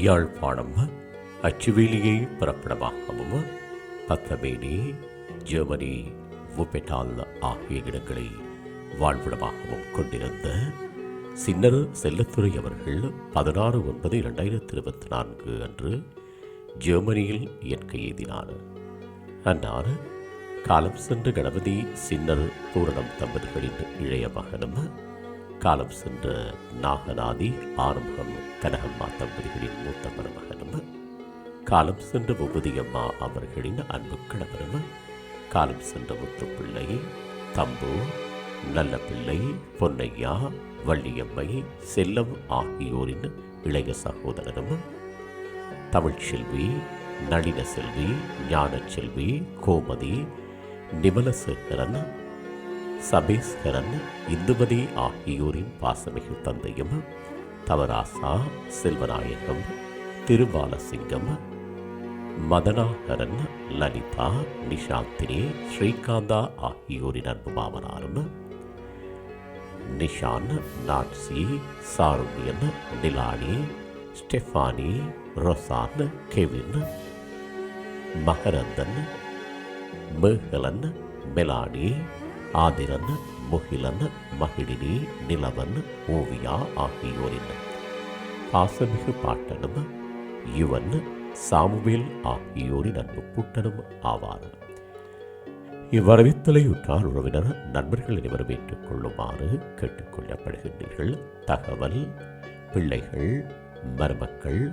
Yazhpanam அச்சுவேலியை பிறப்பிடமாகவும் Pathameni Germany உபெட்டால் ஆகிய இடங்களை வாழ்விடமாகவும் கொண்டிருந்த சின்னர் செல்லத்துறை அவர்கள் பதினாறு ஒன்பது இரண்டாயிரத்தி இருபத்தி நான்கு அன்று ஜெர்மனியில் இயற்கை எய்தினார் அன்னார் காலம் சென்ற கணபதி சின்னர் பூரணம் தம்பதிகளின் இளைய மகனும் காலம் சென்ற நாகநாதி ஆறுமுகம் கனகம்மா தம்பதிகளின் மூத்த மருமகனும் காலம் சென்ற முகுதியம்மா அவர்களின் அன்பு கணவரும் காலம் சென்ற முத்துப்பிள்ளை தம்பு நல்ல பிள்ளை பொன்னையா வள்ளியம்மை செல்லம் ஆகியோரின் இளைய சகோதரனும் தமிழ்ச்செல்வி நளின செல்வி ஞானச்செல்வி கோமதி நிமலசேகரன் சபேஸ்கரன் இந்துமதி ஆகியோரின் பாசமிகு தந்தையும் தவராசா செல்வநாயகம் திருபாலசிங்கம் மதனாகரன் லலிதா நிஷாந்தினி ஸ்ரீகாந்தா ஆகியோரின் அன்பு மாமனாரும் Nishan Natchi Charumiyan Nilani Stephanie Roshan Kevin Magaranthan Megalan Melanie Athiran Mugilan Magizhini Nilavan Oviya ஆகியோரின் பாசமிகு பாட்டனும் யுவன் சாமுவேல் ஆகியோரின் அன்பு கூட்டனும் ஆவார். இவ்வரவித்தலையுற்றார் உறவினர் நண்பர்கள் அனைவரும் ஏற்றுக்கொள்ளுமாறு கேட்டுக்கொள்ளப்படுகின்றீர்கள் தகவல் பிள்ளைகள் மருமக்கள்